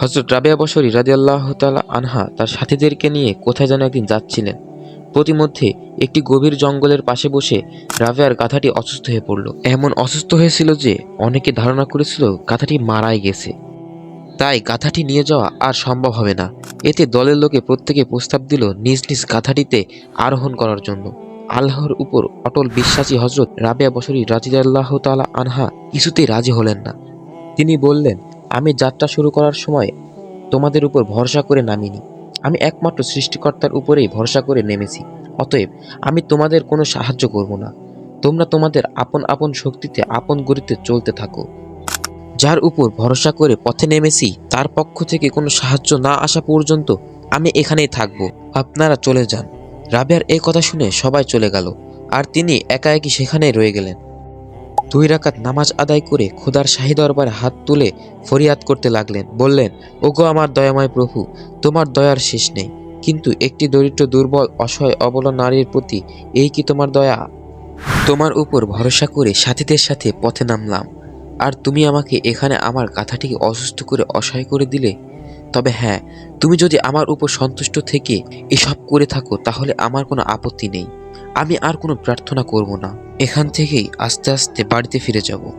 হজরত রাবিয়া বসরি রাজিয়াল্লাহ তালা আনহা তার সাথীদেরকে নিয়ে কোথায় যেন একদিন যাচ্ছিলেন। প্রতিমধ্যে একটি গভীর জঙ্গলের পাশে বসে রাবিয়ার গাধাটি অসুস্থ হয়ে পড়ল। এমন অসুস্থ হয়েছিল যে অনেকে ধারণা করেছিল গাধাটি মারাই গেছে। তাই গাধাটি নিয়ে যাওয়া আর সম্ভব হবে না। এতে দলের লোকে প্রত্যেকে প্রস্তাব দিল নিজ নিজ গাধাটিতে আরোহণ করার জন্য। আল্লাহর উপর অটল বিশ্বাসী হজরত রাবিয়া বসরি রাজিয়াল্লাহ তালা আনহা কিছুতেই রাজি হলেন না। তিনি বললেন আমি যাত্রা শুরু করার সময় তোমাদের উপর ভরসা করে নামিনি। আমি একমাত্র সৃষ্টিকর্তার উপরেই ভরসা করে নেমেছি। অতএব আমি তোমাদের কোনো সাহায্য করব না। তোমরা তোমাদের আপন আপন শক্তিতে, আপন গতিতে চলতে থাকো। যার উপর ভরসা করে পথে নেমেছি, তার পক্ষ থেকে কোনো সাহায্য না আসা পর্যন্ত আমি এখানেই থাকব। আপনারা চলে যান। রাবিয়ার এই কথা শুনে সবাই চলে গেল, আর তিনি একা একই সেখানেই রয়ে গেলেন। দুই রাকাত নামাজ আদায় করে খোদার শাহী দরবারে হাত তুলে ফরিয়াদ করতে লাগলেন। বললেন, ওগো আমার দয়াময় প্রভু, তোমার দয়ার শেষ নেই। কিন্তু একটি দরিদ্র, দুর্বল, অসহায়, অবলা নারীর প্রতি এই কি তোমার দয়া? তোমার উপর ভরসা করে সাথীদের সাথে পথে নামলাম। আর তুমি আমাকে এখানে আমার গাথাটিকে অসুস্থ করে অসহায় করে দিলে? তবে হ্যাঁ তুমি যদি আমার উপর সন্তুষ্ট থেকে এসব করে থাকো, তাহলে আমার কোনো আপত্তি নেই। আমি আর কোনো প্রার্থনা করব না। এখান থেকেই আস্তে আস্তে বাড়িতে ফিরে যাব।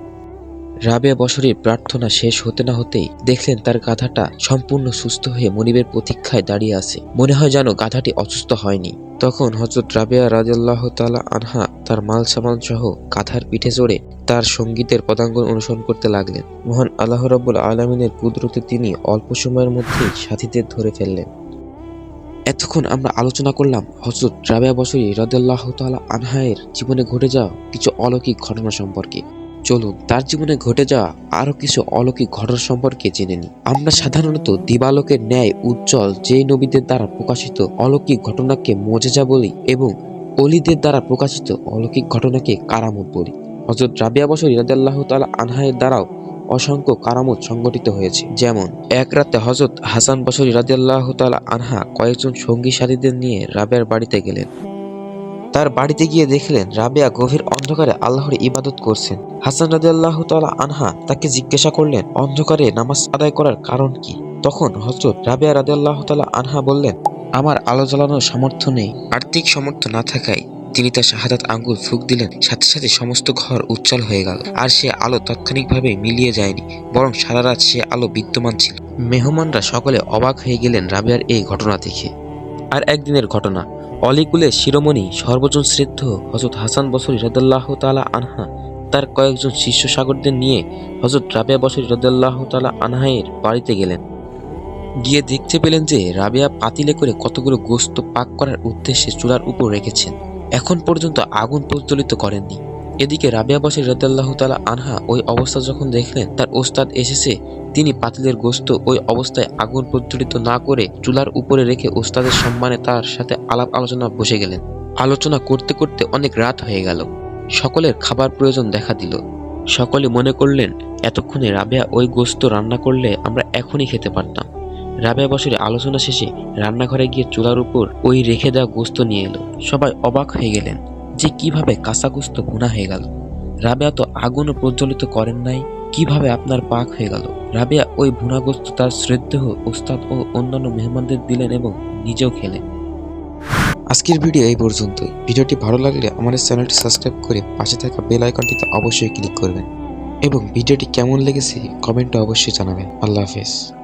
রাবেয়া বছরের প্রার্থনা শেষ হতে না হতেই দেখলেন তার গাধাটা সম্পূর্ণ সুস্থ হয়ে মনিবের প্রতীক্ষায় দাঁড়িয়ে আছে। মনে হয় যেন গাধাটি অসুস্থ হয়নি। তখন হজরত রাবেয়া রাজাল্লাহ তালা আনহা তার মাল সামাল সহ গাধার পিঠে চড়ে তার সঙ্গীতের পদাঙ্গন অনুসরণ করতে লাগলেন। মহান আল্লাহ রব্বুল আলমিনের কুদরতে তিনি অল্প সময়ের মধ্যেই সাথীদের ধরে ফেললেন। এতক্ষণ আমরা আলোচনা করলাম হজরত রাবেয়া বসরি রাদাল্লাহ তালা আনহায়ের জীবনে ঘটে যাওয়া কিছু অলৌকিক ঘটনা সম্পর্কে। চলুন, তার জীবনে ঘটে যাওয়া আরও কিছু অলৌকিক ঘটনা সম্পর্কে জেনে নিই। আমরা সাধারণত দিবালোকের ন্যায় উজ্জ্বল যেই নবীদের দ্বারা প্রকাশিত অলৌকিক ঘটনাকে মোজেজা বলি এবং অলিদের দ্বারা প্রকাশিত অলৌকিক ঘটনাকে কারামত বলি। হজরত রাবিয়া বসরি রাজাল্লাহ তালা আনহায়ের দ্বারাও অসংখ্য কারামত সংগঠিত হয়েছে। যেমন, এক রাতে হজরত হাসান বসরি রাজিয়াল্লাহ তালা আনহা কয়েকজন সঙ্গী সাথীদের নিয়ে রাবেয়ার বাড়িতে গেলেন। তার বাড়িতে গিয়ে দেখলেন রাবেয়া গভীর অন্ধকারে আল্লাহর ইবাদত করছেন। হাসান রাজিয়াল্লাহ তালা আনহা তাকে জিজ্ঞাসা করলেন, অন্ধকারে নামাজ আদায় করার কারণ কি? তখন হজরত রাবেয়া রাজিয়াল্লাহ তালা আনহা বললেন, আমার আলো জ্বালানোর সামর্থ্য নেই। আর্থিক সামর্থ্য না থাকায় তিনি তার শাহাদাত আঙ্গুল ফুক দিলেন। সাথে সাথে সমস্ত ঘর উজ্জ্বল হয়ে গেল। আর সে আলো তাৎক্ষণিকভাবে মিলিয়ে যায়নি, বরং সারা রাত সে আলো বিদ্যমান ছিল। মেহমানরা সকলে অবাক হয়ে গেলেন রাবিয়ার এই ঘটনা দেখে। আর একদিনের ঘটনা অলিকুলের শিরোমণি সর্বজন শ্রেদ্ধ হজরত হাসান বসরি রদাল্লাহ তালা আনহা, তার কয়েকজন শিষ্য সাগরদের নিয়ে হজরত রাবিয়া বসরি রদাল্লাহ তালা আনহায়ের বাড়িতে গেলেন। গিয়ে দেখতে পেলেন যে রাবিয়া পাতিলে করে কতগুলো গোস্ত পাক করার উদ্দেশ্যে চুলার উপর রেখেছেন। এখন পর্যন্ত আগুন প্রজ্বলিত করেননি। এদিকে রাবিয়া বসের রদাল্লাহ তালা আনহা ওই অবস্থা যখন দেখলেন, তার ওস্তাদ এসেছে, তিনি পাতিলের গোস্ত ওই অবস্থায় আগুন প্রজ্বলিত না করে চুলার উপরে রেখে ওস্তাদের সম্মানে তার সাথে আলাপ আলোচনা বসে গেলেন। আলোচনা করতে করতে অনেক রাত হয়ে গেল। সকলের খাবার প্রয়োজন দেখা দিল। সকলে মনে করলেন, এতক্ষণে রাবেয়া ওই গোস্ত রান্না করলে আমরা এখনই খেতে পারতাম। রাবেয়া বছরে আলোচনা শেষে রান্নাঘরে গিয়ে চুলার উপর ওই রেখে দেওয়া গোস্ত নিয়ে এলো। সবাই অবাক হয়ে গেলেন যে কীভাবে কাঁচা গোস্ত ভুনা হয়ে গেল। রাবেয়া তো আগুনও প্রজ্বলিত করেন নাই, কীভাবে আপনার পাক হয়ে গেল? রাবেয়া ওই ভুনা গোস্ত তার শ্রদ্ধেয় ওস্তাদ ও অন্যান্য মেহমানদের দিলেন এবং নিজেও খেলেন। আজকের ভিডিও এই পর্যন্তই। ভিডিওটি ভালো লাগলে আমাদের চ্যানেলটি সাবস্ক্রাইব করে পাশে থাকা বেল আইকনটিতে অবশ্যই ক্লিক করবেন। এবং ভিডিওটি কেমন লেগেছে কমেন্টে অবশ্যই জানাবেন। আল্লাহ হাফেজ।